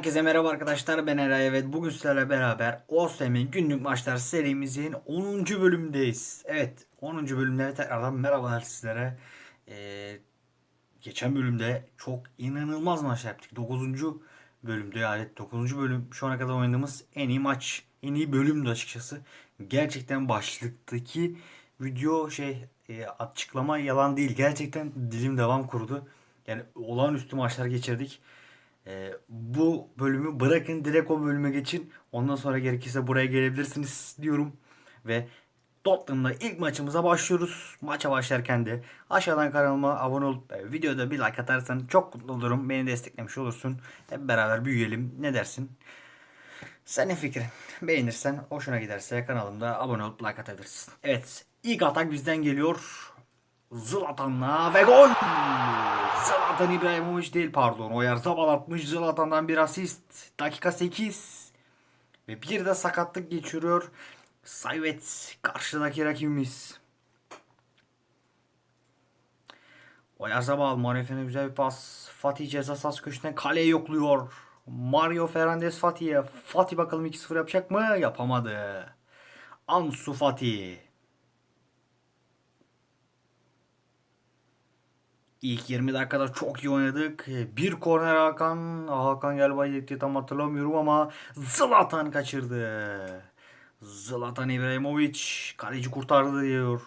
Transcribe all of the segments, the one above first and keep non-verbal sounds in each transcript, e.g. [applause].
Herkese merhaba arkadaşlar ben Eray evet bugün sizlerle beraber OSM'in günlük maçlar serimizin 10. bölümündeyiz. Evet 10. bölümde tekrardan merhabalar sizlere. Ee, geçen bölümde çok inanılmaz maç yaptık. 9. bölümde yani 9. bölüm şu ana kadar oynadığımız en iyi maç en iyi bölümdü açıkçası. Gerçekten başlıktaki video şey e, açıklama yalan değil. Gerçekten dilim devam kurudu. Yani olağanüstü maçlar geçirdik. Ee, bu bölümü bırakın direkt o bölüme geçin. Ondan sonra gerekirse buraya gelebilirsiniz diyorum. Ve Tottenham'la ilk maçımıza başlıyoruz. Maça başlarken de aşağıdan kanalıma abone olup e, videoda bir like atarsan çok mutlu olurum. Beni desteklemiş olursun. Hep beraber büyüyelim. Ne dersin? Senin fikrin. Beğenirsen, hoşuna giderse kanalımda abone olup like atabilirsin. Evet, ilk atak bizden geliyor. Zlatan'la ve gol! Zlatan İbrahimovic değil pardon. O yer Zabal atmış. Zlatan'dan bir asist. Dakika 8. Ve bir de sakatlık geçiriyor. Sayvet karşıdaki rakibimiz. Oyarzabal Marife'ne güzel bir pas. Fatih ceza sahası köşesinden kaleyi yokluyor. Mario Fernandez Fatih'e. Fatih bakalım 2-0 yapacak mı? Yapamadı. Ansu Fatih. İlk 20 dakikada çok iyi oynadık. Bir korner Hakan. Hakan galiba yetti tam hatırlamıyorum ama Zlatan kaçırdı. Zlatan İbrahimovic kaleci kurtardı diyor.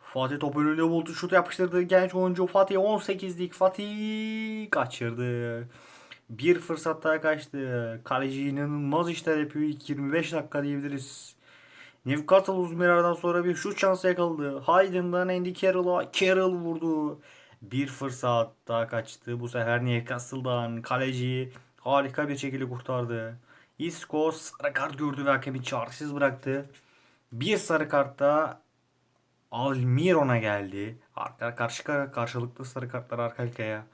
Fatih top önünde buldu. Şut yapıştırdı genç oyuncu Fatih 18'lik Fatih kaçırdı. Bir fırsat daha kaçtı. Kaleci inanılmaz işler yapıyor. İlk 25 dakika diyebiliriz. Newcastle uzun bir aradan sonra bir şut şansı yakaladı. Hayden'dan Andy Carroll'a Carroll vurdu. Bir fırsat daha kaçtı. Bu sefer Newcastle'dan kaleci harika bir şekilde kurtardı. Isco sarı kart gördü ve hakemi çaresiz bıraktı. Bir sarı kartta Almiron'a geldi. Arka karşı karşılıklı sarı kartlar arka arkaya.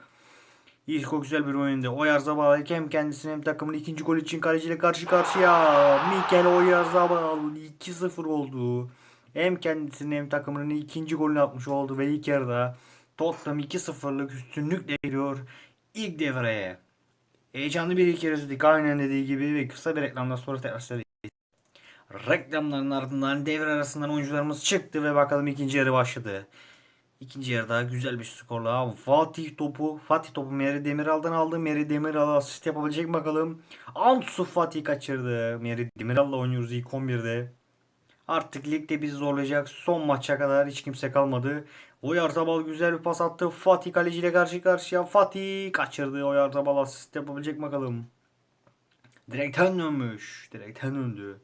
Isco güzel bir oyunda. Oyarzabal hem kendisine hem takımın ikinci gol için kaleciyle karşı karşıya. Mikel Oyarzabal 2-0 oldu. Hem kendisine hem takımının ikinci golünü atmış oldu ve ilk yarıda Tottenham 2-0'lık üstünlükle giriyor ilk devreye. Heyecanlı bir ilk yarı izledik aynen dediği gibi ve kısa bir reklamdan sonra tekrar söyledik. Reklamların ardından devre arasından oyuncularımız çıktı ve bakalım ikinci yarı başladı. İkinci yarıda güzel bir skorla Fatih topu Fatih topu Meri Demiral'dan aldı. Meri Demiral asist yapabilecek mi bakalım. Ansu Fatih kaçırdı. Meri Demiral'la oynuyoruz ilk 11'de. Artık ligde bizi zorlayacak son maça kadar hiç kimse kalmadı. Oyarzabal güzel bir pas attı. Fatih kaleciyle karşı karşıya. Fatih kaçırdı. Oyarzabal asist yapabilecek bakalım. Direkten dönmüş. Direkten döndü.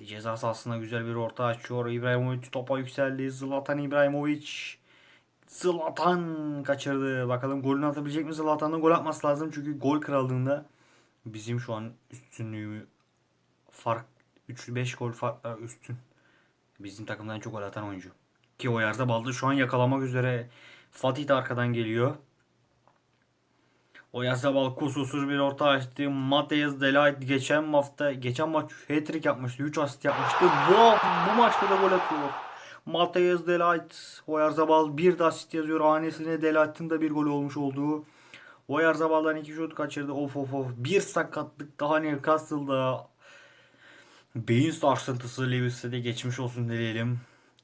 Fatih ceza sahasına güzel bir orta açıyor. İbrahimovic topa yükseldi. Zlatan İbrahimovic. Zlatan kaçırdı. Bakalım golünü atabilecek mi Zlatan'ın gol atması lazım. Çünkü gol krallığında bizim şu an üstünlüğü fark 3-5 gol farkla üstün. Bizim takımdan çok gol atan oyuncu. Ki o yerde baldı şu an yakalamak üzere. Fatih de arkadan geliyor. O Yazabal kusursuz bir orta açtı. Mateus Delight geçen hafta geçen maç hat-trick yapmıştı. 3 asist yapmıştı. Bu, bu maçta da gol atıyor. Mateus Delight Oyarzabal bir de asist yazıyor. Hanesine Delight'ın da bir gol olmuş olduğu. Oyarzabal'dan iki şut kaçırdı. Of of of. Bir sakatlık daha Newcastle'da. Beyin sarsıntısı Lewis'e de geçmiş olsun diyelim.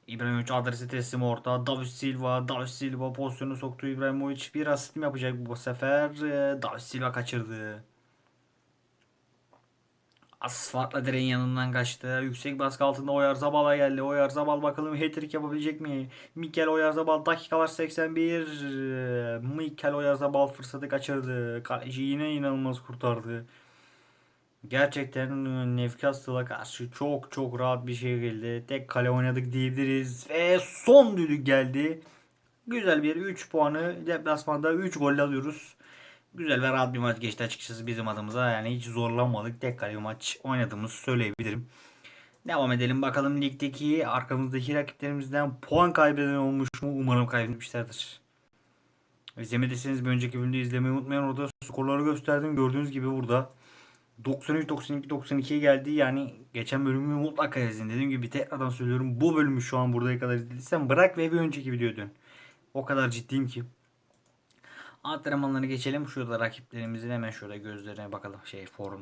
İbrahimovic adresi teslim orta. David Silva. David Silva pozisyonu soktu. İbrahimovic bir asist mi yapacak bu sefer? Ee, David Silva kaçırdı. Asfaltla direğin yanından kaçtı. Yüksek baskı altında Oyarzabal'a geldi. Oyarzabal bakalım hat-trick yapabilecek mi? Mikel Oyarzabal dakikalar 81. Ee, Mikel Oyarzabal fırsatı kaçırdı. Kaleci yine inanılmaz kurtardı. Gerçekten Newcastle'a karşı çok çok rahat bir şekilde tek kale oynadık diyebiliriz. Ve son düdük geldi. Güzel bir 3 puanı deplasmanda 3 gol alıyoruz. Güzel ve rahat bir maç geçti açıkçası bizim adımıza. Yani hiç zorlanmadık. Tek kale maç oynadığımızı söyleyebilirim. Devam edelim bakalım ligdeki arkamızdaki rakiplerimizden puan kaybeden olmuş mu? Umarım kaybetmişlerdir. İzlemediyseniz bir önceki bölümde izlemeyi unutmayın. Orada skorları gösterdim. Gördüğünüz gibi burada 93, 92, 92'ye geldi. Yani geçen bölümü mutlaka izleyin. Dediğim gibi tekrardan söylüyorum. Bu bölümü şu an buraya kadar izlediysen bırak ve bir önceki videoya dön. O kadar ciddiyim ki. Antrenmanları geçelim. Şurada rakiplerimizin hemen şurada gözlerine bakalım şey form.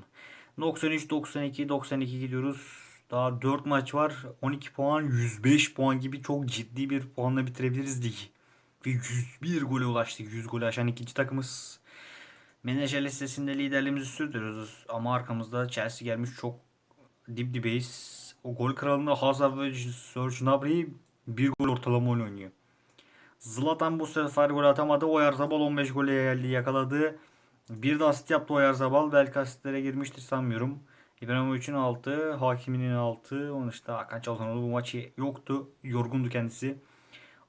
93, 92, 92 gidiyoruz. Daha 4 maç var. 12 puan, 105 puan gibi çok ciddi bir puanla bitirebiliriz ligi. Ve 101 gole ulaştık. 100 gole aşan ikinci takımız. Menajer listesinde liderliğimizi sürdürüyoruz. Ama arkamızda Chelsea gelmiş çok dip dibeyiz. O gol kralında Hazard ve Serge Gnabry bir gol ortalama oynuyor. Zlatan bu sefer gol atamadı. Oyarzabal 15 gole geldi yakaladı. Bir de asist yaptı Oyarzabal. Belki asistlere girmiştir sanmıyorum. İbrahimovic'in 6, Hakimi'nin 6. Onun işte Hakan Çalhanoğlu bu maçı yoktu. Yorgundu kendisi.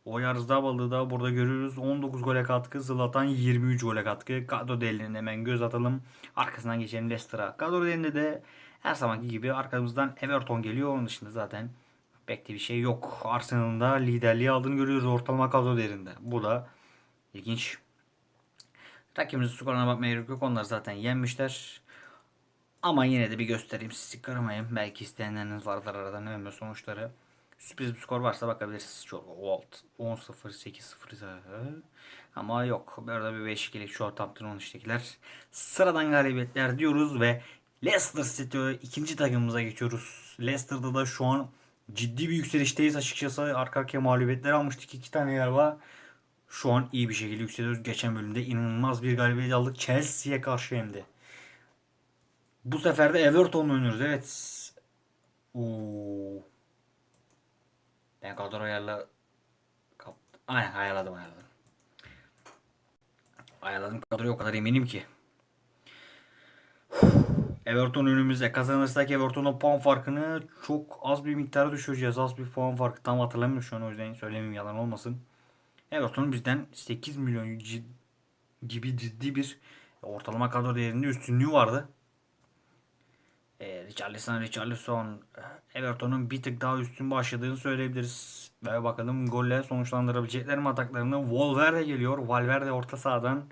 Oyarzabal'ı da burada görüyoruz. 19 gole katkı. Zlatan 23 gole katkı. Kadro değerlerine hemen göz atalım. Arkasından geçelim Leicester'a. Kadro değerinde de her zamanki gibi arkamızdan Everton geliyor. Onun dışında zaten pek de bir şey yok. Arsenal'ın da liderliği aldığını görüyoruz ortalama kadro değerinde. Bu da ilginç. Rakibimizin skoruna bakmaya gerek yok. Onlar zaten yenmişler. Ama yine de bir göstereyim. Sizi kırmayın. Belki isteyenleriniz vardır arada ne sonuçları. Sürpriz bir skor varsa bakabiliriz. Çok Walt 10-0 8-0 ama yok. Burada bir 5-2'lik Southampton 13'tekiler. Sıradan galibiyetler diyoruz ve Leicester City ikinci takımımıza geçiyoruz. Leicester'da da şu an ciddi bir yükselişteyiz açıkçası. Arka arkaya mağlubiyetler almıştık iki tane galiba. Şu an iyi bir şekilde yükseliyoruz. Geçen bölümde inanılmaz bir galibiyet aldık. Chelsea'ye karşı hem de. Bu sefer de Everton'la oynuyoruz. Evet. Oo. Ben kadro ayarla kaptım. Aynen ayarladım ayarladım. Ayarladım kadroyu o kadar eminim ki. [sighs] Everton önümüzde. Kazanırsak Everton'a puan farkını çok az bir miktara düşüreceğiz. Az bir puan farkı tam hatırlamıyorum şu an o yüzden söylemeyeyim yalan olmasın. Everton bizden 8 milyon gibi ciddi bir ortalama kadro değerinde üstünlüğü vardı. E, Richarlison, Richarlison Everton'un bir tık daha üstün başladığını söyleyebiliriz. Ve bakalım golle sonuçlandırabilecekler mi ataklarını. Valverde geliyor. Valverde orta sahadan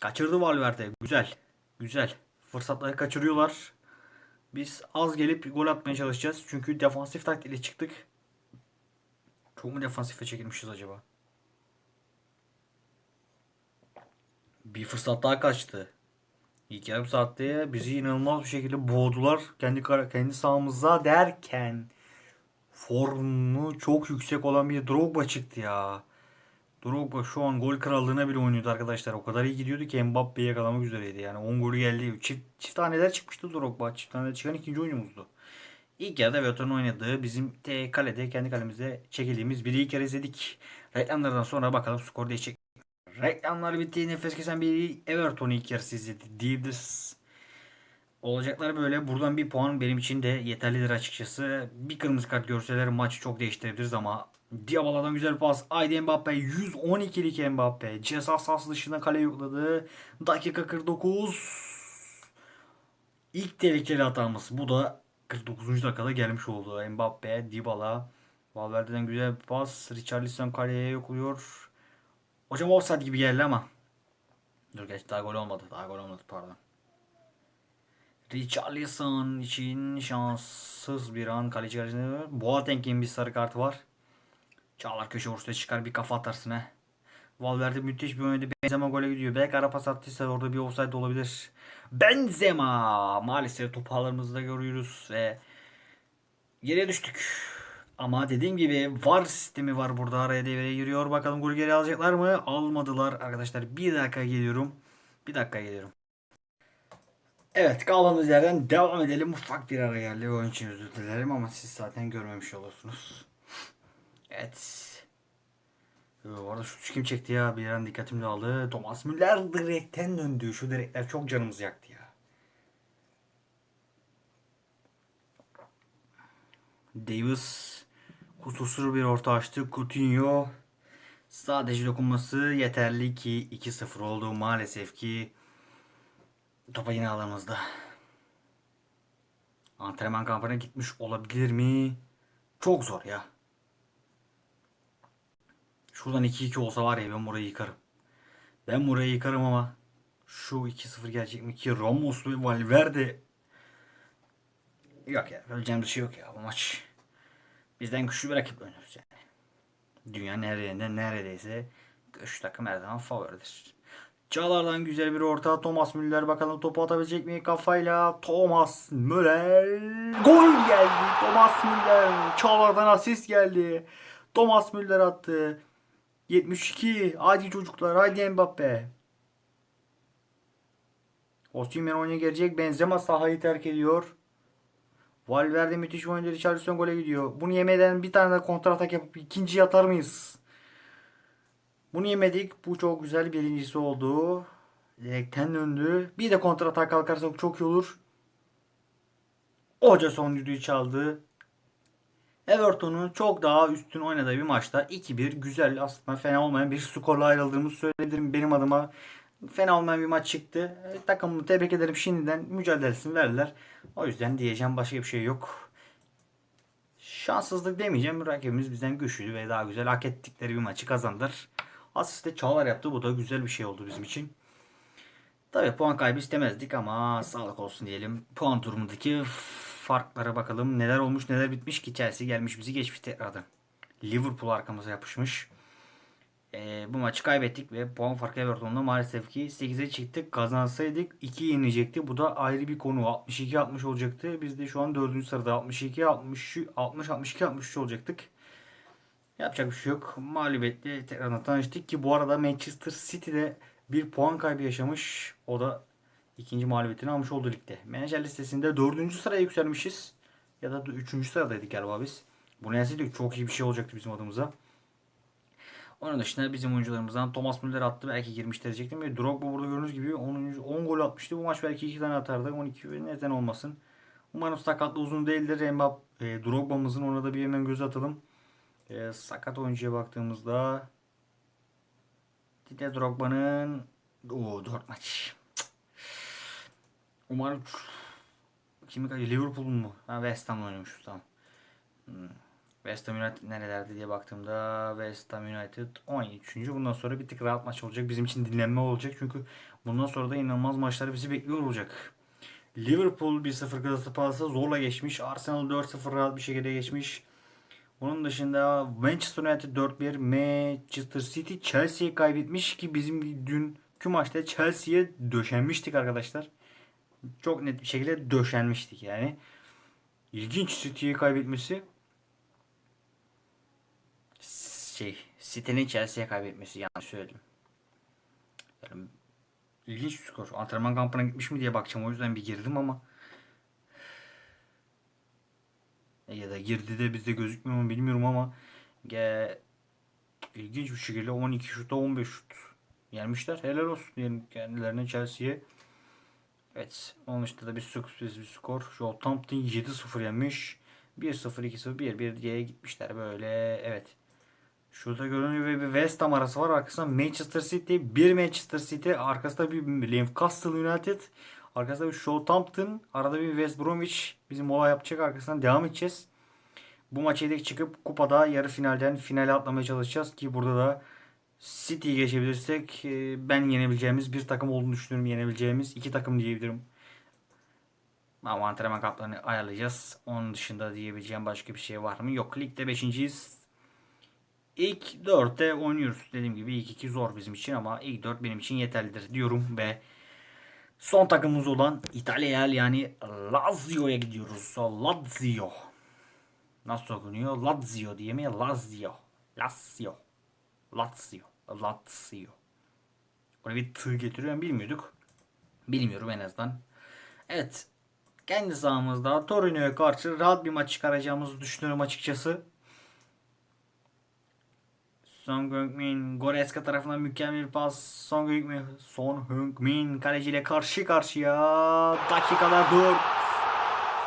kaçırdı Valverde. Güzel. Güzel. Fırsatları kaçırıyorlar. Biz az gelip gol atmaya çalışacağız. Çünkü defansif taktikle çıktık. Çok mu defansife çekilmişiz acaba? Bir fırsat daha kaçtı. İlk yarım saatte bizi inanılmaz bir şekilde boğdular. Kendi kendi sahamıza derken formu çok yüksek olan bir Drogba çıktı ya. Drogba şu an gol krallığına bile oynuyordu arkadaşlar. O kadar iyi gidiyordu ki Mbappe'yi yakalamak üzereydi. Yani 10 golü geldi. Çift, çift taneler çıkmıştı Drogba. Çift taneler çıkan ikinci oyuncumuzdu. İlk yarıda Everton'un oynadığı bizim de kalede kendi kalemizde çekildiğimiz biri ilk kere izledik. Reklamlardan sonra bakalım skor değişecek. Reklamlar bitti. Nefes kesen bir Everton ilk yarısı izledi diyebiliriz. Olacaklar böyle. Buradan bir puan benim için de yeterlidir açıkçası. Bir kırmızı kart görseler maçı çok değiştirebiliriz ama Diabala'dan güzel pas. Haydi Mbappe. 112'lik Mbappe. Ceza sahası dışına kale yokladı. Dakika 49. İlk tehlikeli hatamız. Bu da 49. dakikada gelmiş oldu. Mbappe, Dybala. Valverde'den güzel bir pas. Richarlison kaleye yokluyor. Hocam offside gibi geldi ama. Dur geç daha gol olmadı. Daha gol olmadı pardon. Richarlison için şanssız bir an kaleci karşısında. Boateng'in bir sarı kartı var. Çağlar köşe vursa çıkar bir kafa atarsın he. Valverde müthiş bir oynadı. Benzema gole gidiyor. Belki ara pas attıysa orada bir offside olabilir. Benzema! Maalesef top ağlarımızda görüyoruz ve geriye düştük. Ama dediğim gibi VAR sistemi var burada araya devreye giriyor. Bakalım gol geri alacaklar mı? Almadılar arkadaşlar. Bir dakika geliyorum. Bir dakika geliyorum. Evet kaldığımız yerden devam edelim. Ufak bir ara geldi. Onun için özür dilerim ama siz zaten görmemiş olursunuz. Evet. Yo, Bu arada şu kim çekti ya? Bir an dikkatimi aldı. Thomas Müller direkten döndü. Şu direkler çok canımızı yaktı ya. Davis kusursuz bir orta açtı. Coutinho sadece dokunması yeterli ki 2-0 oldu. Maalesef ki topa yine alanımızda. Antrenman kampına gitmiş olabilir mi? Çok zor ya. Şuradan 2-2 olsa var ya ben burayı yıkarım. Ben burayı yıkarım ama şu 2-0 gelecek mi ki Ramos ve Valverde Yok ya öleceğim bir şey yok ya bu maç. Bizden güçlü bir rakip oynuyoruz yani. Dünyanın her yerinde neredeyse Güçlü takım her zaman favoridir. Çağlar'dan güzel bir orta. Thomas Müller bakalım topu atabilecek mi kafayla? Thomas Müller. Gol geldi. Thomas Müller. Çağlar'dan asist geldi. Thomas Müller attı. 72. Hadi çocuklar. Hadi Mbappe. Osimhen oyuna gelecek. Benzema sahayı terk ediyor. Valverde müthiş oyuncu Richarlison gole gidiyor. Bunu yemeden bir tane de kontratak yapıp ikinciyi atar mıyız? Bunu yemedik. Bu çok güzel birincisi oldu. Direkten döndü. Bir de kontratak kalkarsak çok iyi olur. Hoca son düdüğü çaldı. Everton'un çok daha üstün oynadığı bir maçta 2-1 güzel aslında fena olmayan bir skorla ayrıldığımızı söyleyebilirim benim adıma. Fena olmayan bir maç çıktı. E, takımımı tebrik ederim şimdiden mücadelesini verdiler. O yüzden diyeceğim başka bir şey yok. Şanssızlık demeyeceğim. Rakibimiz bizden güçlüydü ve daha güzel hak ettikleri bir maçı kazandılar. Asiste Çağlar yaptı. Bu da güzel bir şey oldu bizim için. Tabii puan kaybı istemezdik ama sağlık olsun diyelim. Puan durumundaki farklara bakalım. Neler olmuş neler bitmiş ki Chelsea gelmiş bizi geçmiş tekrardan. Liverpool arkamıza yapışmış. Ee, bu maçı kaybettik ve puan farkı Everton'da maalesef ki 8'e çıktık. Kazansaydık 2 yenilecekti. Bu da ayrı bir konu. 62-60 olacaktı. Biz de şu an 4. sırada 62 60 60 62 63 olacaktık. Yapacak bir şey yok. Mağlubiyetle tekrardan tanıştık ki bu arada Manchester City'de bir puan kaybı yaşamış. O da ikinci mağlubiyetini almış oldu ligde. Menajer listesinde dördüncü sıraya yükselmişiz. Ya da üçüncü sıradaydık galiba biz. Bunu yazsaydık çok iyi bir şey olacaktı bizim adımıza. Onun dışında bizim oyuncularımızdan Thomas Müller attı. Belki girmiş diyecektim. Ve Drogba burada gördüğünüz gibi 10, 10 gol atmıştı. Bu maç belki 2 tane atardı. 12 ve neden olmasın. Umarım sakatlı uzun değildir. Mbappe, e, Drogba'mızın ona da bir hemen göz atalım. E, sakat oyuncuya baktığımızda Didier Drogba'nın o 4 maç. Umarım kimi kaçıyor? Liverpool mu? Ha West Ham'la oynamışız tamam. Hmm. West Ham United nerelerde diye baktığımda West Ham United 13. Bundan sonra bir tık rahat maç olacak. Bizim için dinlenme olacak. Çünkü bundan sonra da inanılmaz maçlar bizi bekliyor olacak. Liverpool 1-0 Crystal Palace'a zorla geçmiş. Arsenal 4-0 rahat bir şekilde geçmiş. Bunun dışında Manchester United 4-1 Manchester City Chelsea'yi kaybetmiş ki bizim dünkü maçta Chelsea'ye döşenmiştik arkadaşlar. Çok net bir şekilde döşenmiştik yani. İlginç City'yi kaybetmesi şey City'nin Chelsea'ye kaybetmesi yanlış söyledim. Yani ilginç bir skor. Antrenman kampına gitmiş mi diye bakacağım. O yüzden bir girdim ama ya da girdi de bizde gözükmüyor mu bilmiyorum ama ge, ilginç bir şekilde 12 şuta 15 şut yenmişler. Helal olsun diyelim kendilerine Chelsea'ye. Evet. Onun dışında da bir sürpriz bir skor. Southampton 7-0 yenmiş. 1-0, 2-0, 1-1 diye gitmişler böyle. Evet. Şurada görünüyor ve bir West Ham arası var. Arkasında Manchester City. Bir Manchester City. Arkasında bir Newcastle United. Arkasında bir Southampton. Arada bir West Bromwich. Bizim olay yapacak. Arkasından devam edeceğiz. Bu maçı yedek çıkıp kupada yarı finalden finale atlamaya çalışacağız. Ki burada da City'yi geçebilirsek e, ben yenebileceğimiz bir takım olduğunu düşünüyorum. Yenebileceğimiz iki takım diyebilirim. Ama antrenman kaplarını ayarlayacağız. Onun dışında diyebileceğim başka bir şey var mı? Yok. Ligde 5.yiz. İlk 4'te oynuyoruz. Dediğim gibi ilk 2 zor bizim için ama ilk 4 benim için yeterlidir diyorum ve son takımımız olan İtalya'ya yani Lazio'ya gidiyoruz. Lazio. Nasıl okunuyor? Lazio diye mi? Lazio. Lazio. Lazio. Lazio. Oraya bir tığ getiriyorum bilmiyorduk. Bilmiyorum en azından. Evet. Kendi sahamızda Torino'ya karşı rahat bir maç çıkaracağımızı düşünüyorum açıkçası. Son Heung-min Goretzka tarafından mükemmel bir pas. Son Heung-min Son Heung-min kaleciyle karşı karşıya. Dakikalar 4.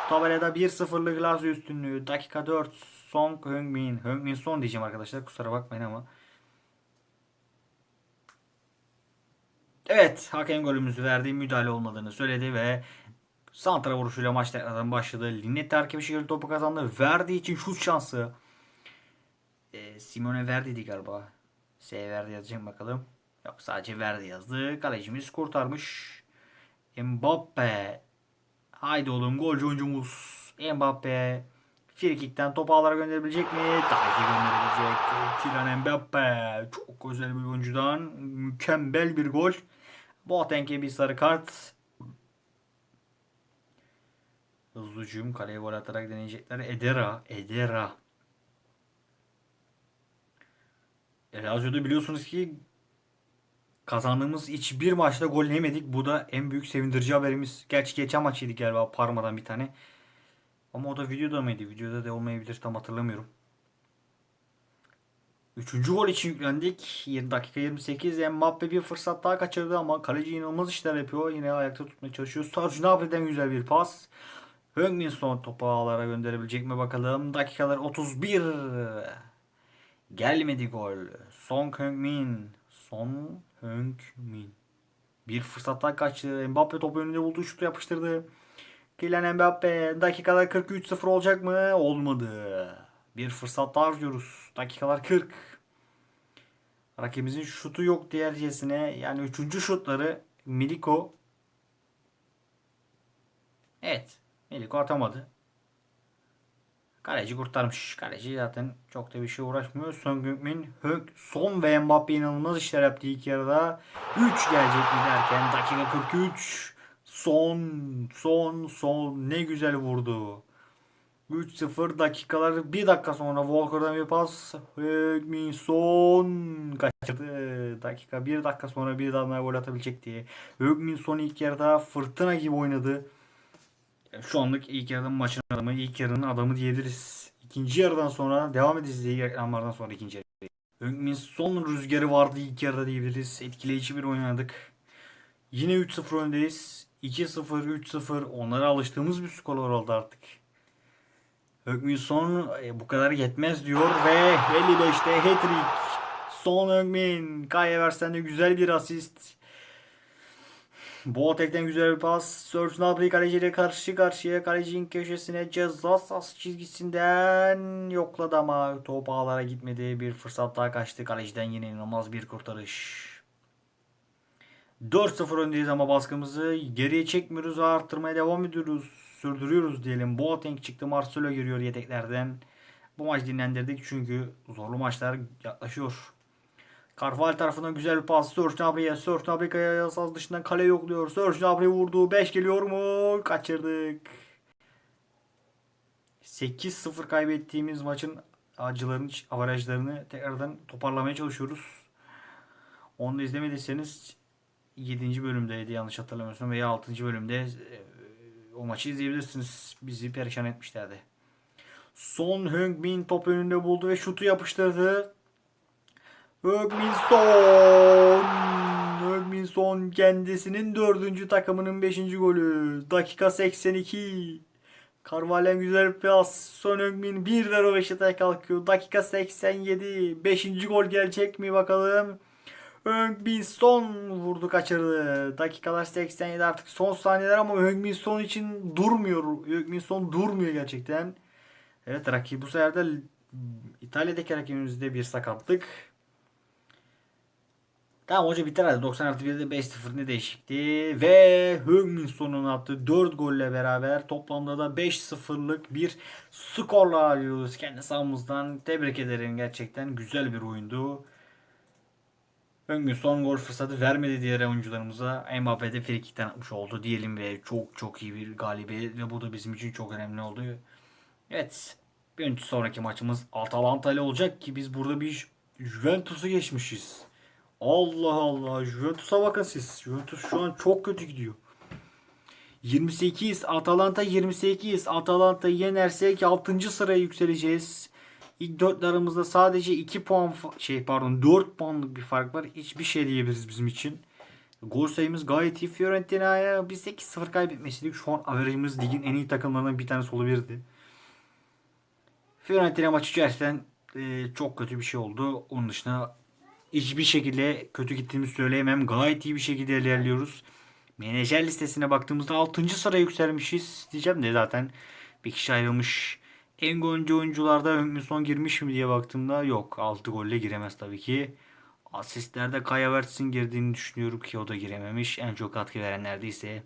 Tabelada 1-0'lık Lazio üstünlüğü. Dakika 4. Son Heung-min. Heung-min son diyeceğim arkadaşlar. Kusura bakmayın ama. Evet. Hakem golümüzü verdi. Müdahale olmadığını söyledi ve Santra vuruşuyla maç tekrardan başladı. Linnet terk bir şekilde topu kazandı. Verdiği için şut şansı. E, Simone Verdi'di galiba. S Verdi yazacağım bakalım. Yok sadece Verdi yazdı. Kalecimiz kurtarmış. Mbappe. Haydi oğlum golcü oyuncumuz. Mbappe. Frikik'ten top ağlara gönderebilecek mi? Tabii ki gönderebilecek. Kylian Mbappe. Çok özel bir oyuncudan. Mükemmel bir gol. Boateng'e bir sarı kart. Hızlı hücum. Kaleye gol atarak deneyecekler. Edera. Edera. Lazio'da biliyorsunuz ki kazandığımız hiçbir maçta gol yemedik. Bu da en büyük sevindirici haberimiz. Gerçi geçen maç galiba Parma'dan bir tane. Ama o da videoda mıydı? Videoda da olmayabilir tam hatırlamıyorum. Üçüncü gol için yüklendik. 20 dakika 28. Mbappe bir fırsat daha kaçırdı ama kaleci inanılmaz işler yapıyor. Yine ayakta tutmaya çalışıyor. Sergio Gnabry'den güzel bir pas. Heung-min son topu ağlara gönderebilecek mi bakalım. Dakikalar 31. Gelmedi gol. Son Heung-min. Son Heung-min. Bir fırsat daha kaçtı. Mbappe topu önünde buldu. Şutu yapıştırdı. Kylian Mbappe. Dakikalar 43-0 olacak mı? Olmadı. Bir fırsat daha harcıyoruz. Dakikalar 40. Rakibimizin şutu yok diğercesine. Yani üçüncü şutları Miliko. Evet. Miliko atamadı. Kaleci kurtarmış. Kaleci zaten çok da bir şey uğraşmıyor. Son Heung-min, Heung, Son ve Mbappe inanılmaz işler yaptı ilk yarıda. 3 gelecek mi derken dakika 43. Son, son, son ne güzel vurdu. 3-0 dakikalar 1 dakika sonra Walker'dan bir pas. Heung-min Son kaçırdı. Dakika 1 dakika sonra bir daha gol atabilecek diye. Heung-min Son ilk yarıda fırtına gibi oynadı. Şu anlık ilk yarının maçın adamı, ilk yarının adamı diyebiliriz. İkinci yarıdan sonra devam edeceğiz diye reklamlardan sonra ikinci yarı. Heung-min son rüzgarı vardı ilk yarıda diyebiliriz. Etkileyici bir oynadık. Yine 3-0 öndeyiz. 2-0, 3-0 onlara alıştığımız bir skorlar oldu artık. Heung-min son e, bu kadar yetmez diyor ve 55'te hat-trick. Son Heung-min. Kai Evers'ten de güzel bir asist. Boateng'den güzel bir pas. Serge Gnabry kaleciyle karşı karşıya. Kalecinin köşesine ceza sahası çizgisinden yokladı ama top ağlara gitmedi. Bir fırsat daha kaçtı. Kaleciden yine inanılmaz bir kurtarış. 4-0 öndeyiz ama baskımızı geriye çekmiyoruz ve arttırmaya devam ediyoruz. Sürdürüyoruz diyelim. Boateng çıktı. Marcelo giriyor yedeklerden. Bu maç dinlendirdik çünkü zorlu maçlar yaklaşıyor. Carvalho tarafından güzel bir pas. Serge Gnabry'e. Serge Gnabry yasaz dışından kale yokluyor. Serge Gnabry vurdu. 5 geliyor mu? Kaçırdık. 8-0 kaybettiğimiz maçın acıların avarajlarını tekrardan toparlamaya çalışıyoruz. Onu da izlemediyseniz 7. bölümdeydi yanlış hatırlamıyorsam veya 6. bölümde e, o maçı izleyebilirsiniz. Bizi perişan etmişlerdi. Son Heung-min top önünde buldu ve şutu yapıştırdı. Heung-min Son. Heung-min Son kendisinin dördüncü takımının beşinci golü. Dakika 82. Carvalho güzel pas. Son Heung-min bir de röveşataya kalkıyor. Dakika 87. Beşinci gol gelecek mi bakalım. Heung-min Son vurdu kaçırdı. Dakikalar 87 artık son saniyeler ama Heung-min Son için durmuyor. Heung-min Son durmuyor gerçekten. Evet rakip bu sefer de İtalya'daki rakibimizde bir sakatlık. Tamam hoca biter hadi 90 artı 1'de 5-0 ne değişikti. Ve Heung-min Son'un attığı 4 golle beraber toplamda da 5-0'lık bir skorla alıyoruz kendi sahamızdan. Tebrik ederim gerçekten güzel bir oyundu. Heung-min Son gol fırsatı vermedi diğer oyuncularımıza. Mbappe de frikikten atmış oldu diyelim ve çok çok iyi bir galibiyet ve bu da bizim için çok önemli oldu. Evet. Bir sonraki maçımız Atalanta ile olacak ki biz burada bir Juventus'u geçmişiz. Allah Allah. Juventus'a bakın siz. Juventus şu an çok kötü gidiyor. 28. Atalanta 28. Atalanta yenersek 6. sıraya yükseleceğiz. İlk dörtlerimizde sadece 2 puan şey pardon 4 puanlık bir fark var. Hiçbir şey diyebiliriz bizim için. Gol sayımız gayet iyi. Fiorentina'ya biz 8-0 kaybetmeseydik şu an averajımız ligin en iyi takımlarından bir tanesi olabilirdi. Fiorentina maçı gerçekten e, çok kötü bir şey oldu. Onun dışında hiçbir şekilde kötü gittiğimizi söyleyemem. Gayet iyi bir şekilde ilerliyoruz. Menajer listesine baktığımızda 6. sıraya yükselmişiz diyeceğim de zaten bir kişi ayrılmış. En golcü oyuncularda Son girmiş mi diye baktığımda yok. 6 golle giremez tabii ki. Asistlerde Kaya Havertz'in girdiğini düşünüyorum ki o da girememiş. En çok katkı verenlerde ise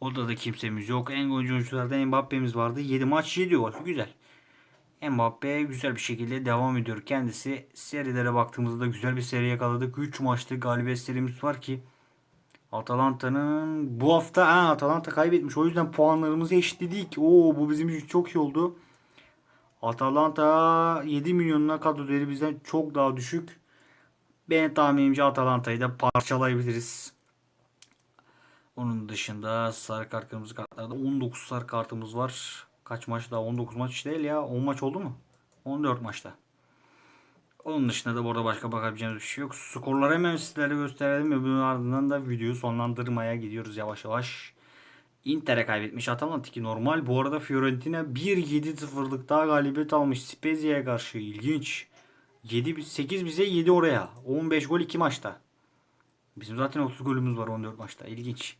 Orada da kimsemiz yok. En golcü oyunculardan Mbappe'miz vardı. 7 maç 7 gol. Güzel. Mbappe güzel bir şekilde devam ediyor. Kendisi serilere baktığımızda da güzel bir seri yakaladık. 3 maçlık galibiyet serimiz var ki Atalanta'nın bu hafta ha, Atalanta kaybetmiş. O yüzden puanlarımızı eşitledik. Oo bu bizim için çok iyi oldu. Atalanta 7 milyonuna kadro değeri bizden çok daha düşük. Ben tahminimce Atalanta'yı da parçalayabiliriz. Onun dışında sarı kart kırmızı kartlarda 19 sarı kartımız var. Kaç maç daha? 19 maç değil ya. 10 maç oldu mu? 14 maçta. Onun dışında da burada başka bakabileceğimiz bir şey yok. Skorları hemen sizlere gösterelim ve bunun ardından da videoyu sonlandırmaya gidiyoruz yavaş yavaş. Inter'e kaybetmiş Atalanta ki normal. Bu arada Fiorentina 1-7-0'lık daha galibiyet almış Spezia'ya karşı. İlginç. 7 8 bize 7 oraya. 15 gol 2 maçta. Bizim zaten 30 golümüz var 14 maçta. İlginç.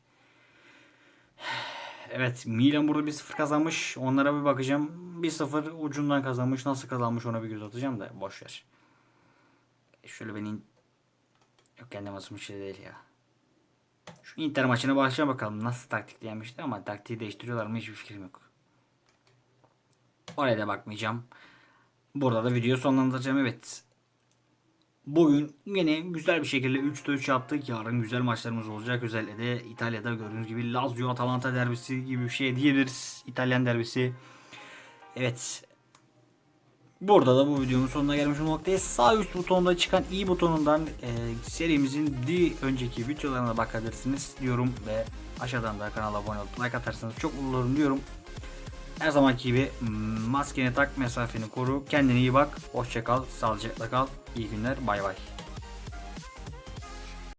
Evet Milan burada 1-0 kazanmış. Onlara bir bakacağım. 1-0 ucundan kazanmış. Nasıl kazanmış ona bir göz atacağım da boş ver. Şöyle beni yok kendi maçım şey değil ya. Şu Inter maçına başlayalım bakalım. Nasıl taktiklenmişti ama taktiği değiştiriyorlar mı hiçbir fikrim yok. Oraya da bakmayacağım. Burada da videoyu sonlandıracağım evet. Bugün yine güzel bir şekilde 3'te 3 yaptık. Yarın güzel maçlarımız olacak. Özellikle de İtalya'da gördüğünüz gibi Lazio Atalanta derbisi gibi bir şey diyebiliriz. İtalyan derbisi. Evet. Burada da bu videonun sonuna gelmiş bulunmaktayız. Sağ üst butonda çıkan i butonundan e, serimizin bir önceki videolarına bakabilirsiniz diyorum ve aşağıdan da kanala abone olup like atarsanız çok mutlu olurum diyorum. Her zamanki gibi maskeni tak, mesafeni koru, kendine iyi bak, hoşça kal, sağlıcakla kal, iyi günler, bay bay.